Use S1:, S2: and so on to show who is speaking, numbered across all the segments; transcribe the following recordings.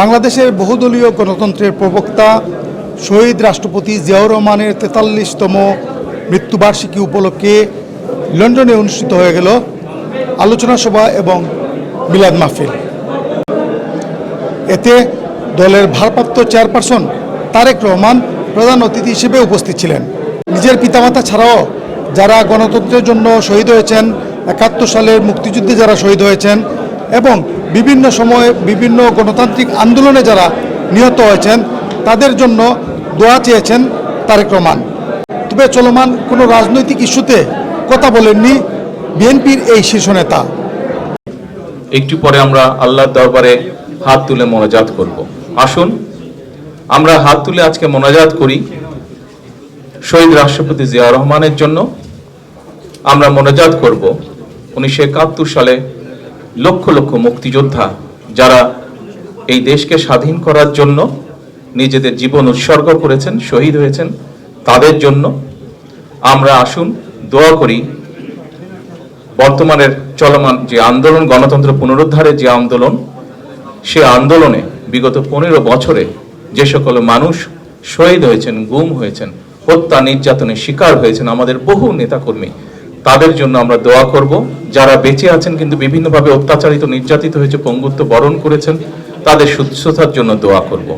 S1: বাংলাদেশের বহুদলীয় গণতন্ত্রের প্রবক্তা শহীদ রাষ্ট্রপতি জিয়াউর রহমানের তেতাল্লিশতম মৃত্যুবার্ষিকী উপলক্ষে লন্ডনে অনুষ্ঠিত হয়ে গেল আলোচনা সভা এবং মিলাদ মাহফিল। এতে দলের ভারপ্রাপ্ত চেয়ারপারসন তারেক রহমান প্রধান অতিথি হিসেবে উপস্থিত ছিলেন। নিজের পিতামাতা ছাড়াও যারা গণতন্ত্রের জন্য শহীদ হয়েছেন, একাত্তর সালের মুক্তিযুদ্ধে যারা শহীদ হয়েছেন এবং বিভিন্ন সময়ে বিভিন্ন গণতান্ত্রিক আন্দোলনে যারা নিহত হয়েছেন, তাদের জন্য দোয়া চেয়েছেন তারেক রহমান। তবে চলমান কোনো রাজনৈতিক ইস্যুতে কথা বলেননি বিএনপির এই শীর্ষ নেতা।
S2: একটু পরে আমরা আল্লাহর দরবারে হাত তুলে মোনাজাত করব। আসুন, আমরা হাত তুলে আজকে মোনাজাত করি শহীদ রাষ্ট্রপতি জিয়া রহমানের জন্য। আমরা মোনাজাত করব উনিশশো একাত্তর সালে লক্ষ লক্ষ মুক্তিযোদ্ধা যারা এই দেশকে স্বাধীন করার জন্য নিজেদের জীবন উৎসর্গ করেছেন, শহীদ হয়েছেন, তাদের জন্য আমরা আসুন দোয়া করি বর্তমানের চলমান যে আন্দোলন, গণতন্ত্র পুনরুদ্ধারের যে আন্দোলন, সে আন্দোলনে বিগত পনেরো বছরে যে সকল মানুষ শহীদ হয়েছেন, গুম হয়েছেন, হত্যা, নির্যাতনের শিকার হয়েছেন, আমাদের বহু নেতাকর্মী তাদের জন্য আমরা দোয়া করব। যারা বেঁচে আছেন কিন্তু বিভিন্নভাবে অত্যাচারিত, নির্যাতিত হয়েছে, পঙ্গুত্ব বরণ করেছেন, তাদের সুস্থতার জন্য দোয়া করব।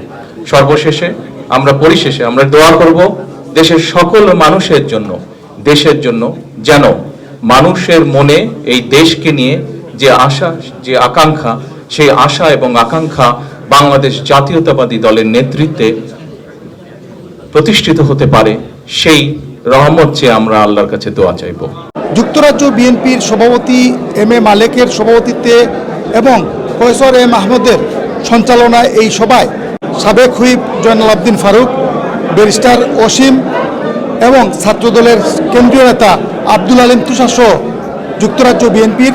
S2: সর্বশেষে আমরা পরিশেষে আমরা দোয়া করব দেশের সকল মানুষের জন্য, দেশের জন্য যেন মানুষের মনে এই দেশকে নিয়ে যে আশা, যে আকাঙ্ক্ষা, সেই আশা এবং আকাঙ্ক্ষা বাংলাদেশ জাতীয়তাবাদী দলের নেতৃত্বে প্রতিষ্ঠিত হতে পারে, সেই রহমত চেয়ে আমরা আল্লাহর কাছে দোয়া চাইব।
S1: যুক্তরাজ্য বিএনপির সভাপতি এম এ মালেকের সভাপতিত্বে এবং ফয়সর এম আহমদের সঞ্চালনায় এই সভায় সাবেক হুইপ জয়নাল আবদিন ফারুক ব্যারিস্টার অসীম এবং ছাত্রদলের কেন্দ্রীয় নেতা আব্দুল আলিম তুষার সহ যুক্তরাজ্য বিএনপির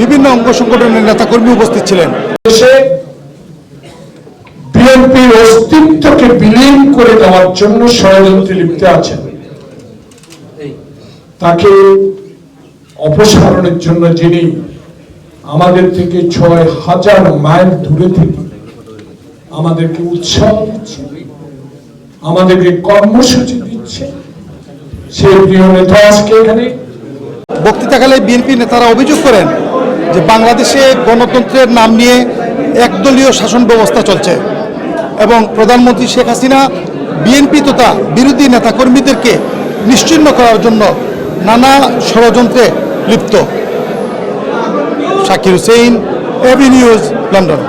S1: বিভিন্ন অঙ্গ সংগঠনের নেতাকর্মী উপস্থিত ছিলেন।
S3: দেশে বিএনপির অস্তিত্বকে বিলীন করে দেওয়ার জন্য ষড়যন্ত্রে লিপ্ত আছেন। তাকে অপসারণের জন্য যিনি আমাদের থেকে ছয় হাজার মাইল দূরে থেকে আমাদেরকে উৎসাহ দিচ্ছে আমাদেরকে কর্মসূচি দিচ্ছে সেই প্রিয় নেতা আজকে এখানে।
S1: বক্তৃতাকালে বিএনপি নেতারা অভিযোগ করেন যে বাংলাদেশে গণতন্ত্রের নাম নিয়ে একদলীয় শাসন ব্যবস্থা চলছে এবং প্রধানমন্ত্রী শেখ হাসিনা বিএনপি তথা বিরোধী নেতাকর্মীদেরকে নিশ্চিন্ন করার জন্য নানা ষড়যন্ত্রে লিপ্ত। Shakir Hussain AB news London.